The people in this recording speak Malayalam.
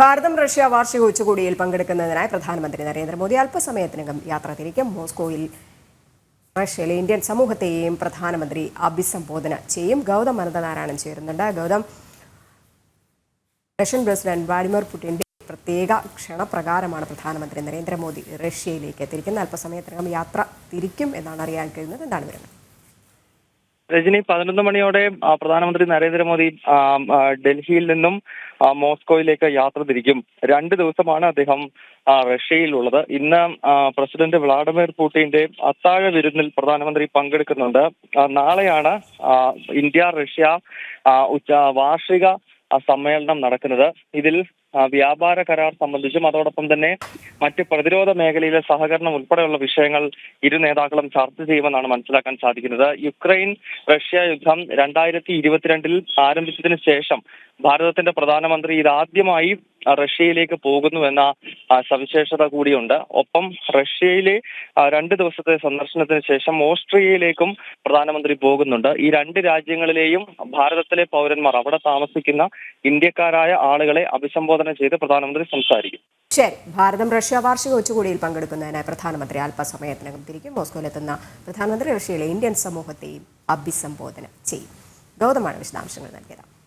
ഭാരതം റഷ്യ വാർഷിക ഉച്ചകോടിയിൽ പങ്കെടുക്കുന്നതിനായി പ്രധാനമന്ത്രി നരേന്ദ്രമോദി അല്പസമയത്തിനകം യാത്ര തിരിക്കും. മോസ്കോയിൽ റഷ്യയിലെ ഇന്ത്യൻ സമൂഹത്തെയും പ്രധാനമന്ത്രി അഭിസംബോധന ചെയ്യും. ഗൗതം അനന്തനാരായണൻ ചേരുന്നുണ്ട്. ഗൗതം റഷ്യൻ പ്രസിഡന്റ് വ്ളാഡിമിർ പുടിന്റെ പ്രത്യേക ക്ഷണപ്രകാരമാണ് പ്രധാനമന്ത്രി നരേന്ദ്രമോദി റഷ്യയിലേക്ക് തിരിക്കുന്നത് അല്പസമയത്തിനകം യാത്ര തിരിക്കും എന്നാണ് അറിയാൻ കഴിയുന്നത്. എന്താണ് വിവരം രജനി പതിനൊന്ന് മണിയോടെ പ്രധാനമന്ത്രി നരേന്ദ്രമോദി ഡൽഹിയിൽ നിന്നും മോസ്കോയിലേക്ക് യാത്ര തിരിക്കും. രണ്ട് ദിവസമാണ് അദ്ദേഹം റഷ്യയിൽ റഷ്യയിലുള്ളത്. ഇന്ന് പ്രസിഡന്റ് വ്ളാഡിമിർ പുടിന്റെ അത്താഴ വിരുന്നിൽ പ്രധാനമന്ത്രി പങ്കെടുക്കുന്നുണ്ട്. നാളെയാണ് ഇന്ത്യ റഷ്യ വാർഷിക സമ്മേളനം നടക്കുന്നത്. ഇതിൽ വ്യാപാര കരാർ സംബന്ധിച്ചും അതോടൊപ്പം തന്നെ മറ്റ് പ്രതിരോധ മേഖലയിലെ സഹകരണം ഉൾപ്പെടെയുള്ള വിഷയങ്ങൾ ഇരു നേതാക്കളും ചർച്ച ചെയ്യുമെന്നാണ് മനസ്സിലാക്കാൻ സാധിക്കുന്നത്. യുക്രൈൻ റഷ്യ യുദ്ധം രണ്ടായിരത്തി ഇരുപത്തിരണ്ടിൽ ആരംഭിച്ചതിന് ശേഷം ഭാരതത്തിന്റെ പ്രധാനമന്ത്രി ഇതാദ്യമായി റഷ്യയിലേക്ക് പോകുന്നു എന്ന സവിശേഷത കൂടിയുണ്ട്. ഒപ്പം റഷ്യയിലെ രണ്ട് ദിവസത്തെ സന്ദർശനത്തിന് ശേഷം ഓസ്ട്രിയയിലേക്കും പ്രധാനമന്ത്രി പോകുന്നുണ്ട്. ഈ രണ്ട് രാജ്യങ്ങളിലെയും ഭാരതത്തിലെ പൗരന്മാർ അവിടെ താമസിക്കുന്ന ഇന്ത്യക്കാരായ ആളുകളെ അഭിസംബോധന ചെയ്ത് പ്രധാനമന്ത്രി സംസാരിക്കും. ശരി. ഭാരതം റഷ്യ വാർഷിക ഉച്ചകോടിയിൽ പങ്കെടുക്കുന്നതിനായി പ്രധാനമന്ത്രി അല്പസമയത്തിനകം തിരിക്കും മോസ്കോയിലെത്തുന്ന പ്രധാനമന്ത്രി റഷ്യയിലെ ഇന്ത്യൻ സമൂഹത്തെയും അഭിസംബോധന ചെയ്യും. ഗൗതമാണ് വിശദാംശങ്ങൾ നൽകിയത്.